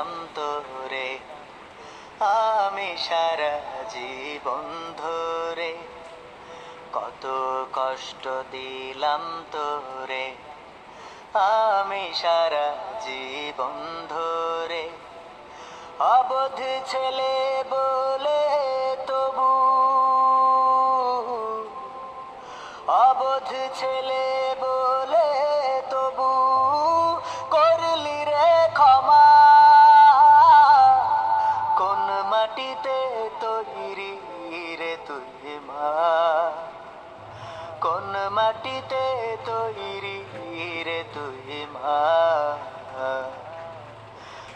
দিলাম তোরে। আমি সারা জীবন ধরে কত কষ্ট দিলাম তোরে। আমি সারা জীবন ধরে অবধ ছেলে বলে তবু। অবধ ছেলে মাটিতে তৈরি রে তুই মা।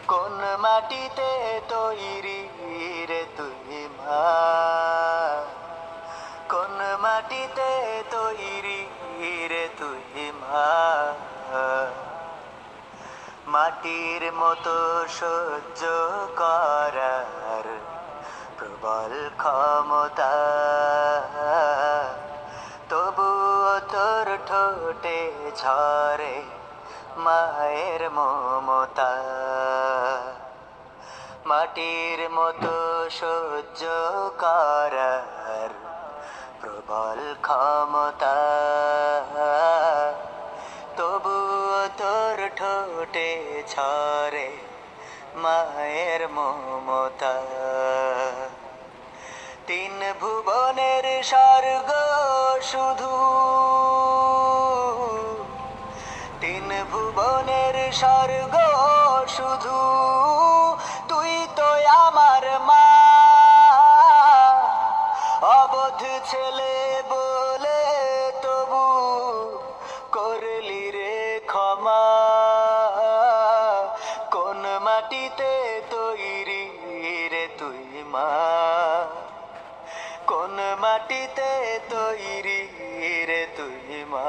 কোন মাটিতে তৈরি রে তুই মা। কোন মাটিতে তৈরি রে তুই মা। মাটির মতো সহ্য করার প্রবল ক্ষমতা। ঝরে মায়ের মমতা। মাটির মতো সহ্য করার প্রবল ক্ষমতা। তবুও তোর ঠোঁটে ছড়ে মায়ের মমতা। তিন ভুবনের স্বর্গ শুধু মা, কোন মাটিতে তৈরি রে তুই মা?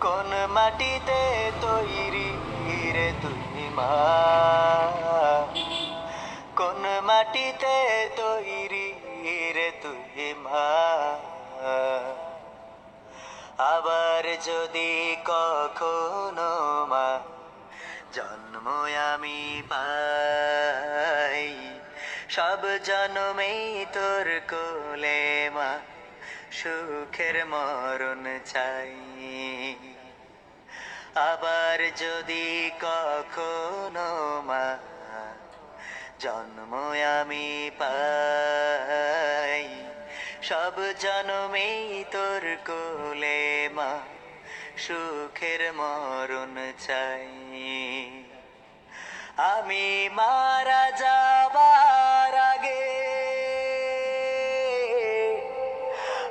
কোন মাটিতে তৈরি রে তুই মা? কোন মাটিতে তৈরি রে তুই মা? আবার যদি কখনো মা জন্ম আমি পাই সব জন্মেই তোর কোলে মা, সুখের মরণ চাই। আবার যদি কখনো মা, জন্ম আমি পাই। সব জন্মেই তোর কোলে মা, সুখের মরণ চাই। আমি মারা যাবার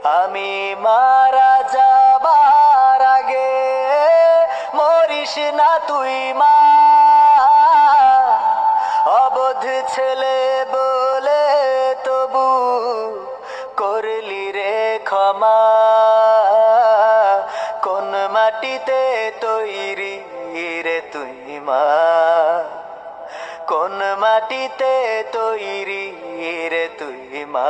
আমি মারা যাবার আগে মরিস না তুই মা। অবধ ছেলে বলে তবু করলি রে ক্ষমা। কোন মাটিতে তৈরি রে তুই মা? কোন মাটিতে তৈরি রে তুই মা?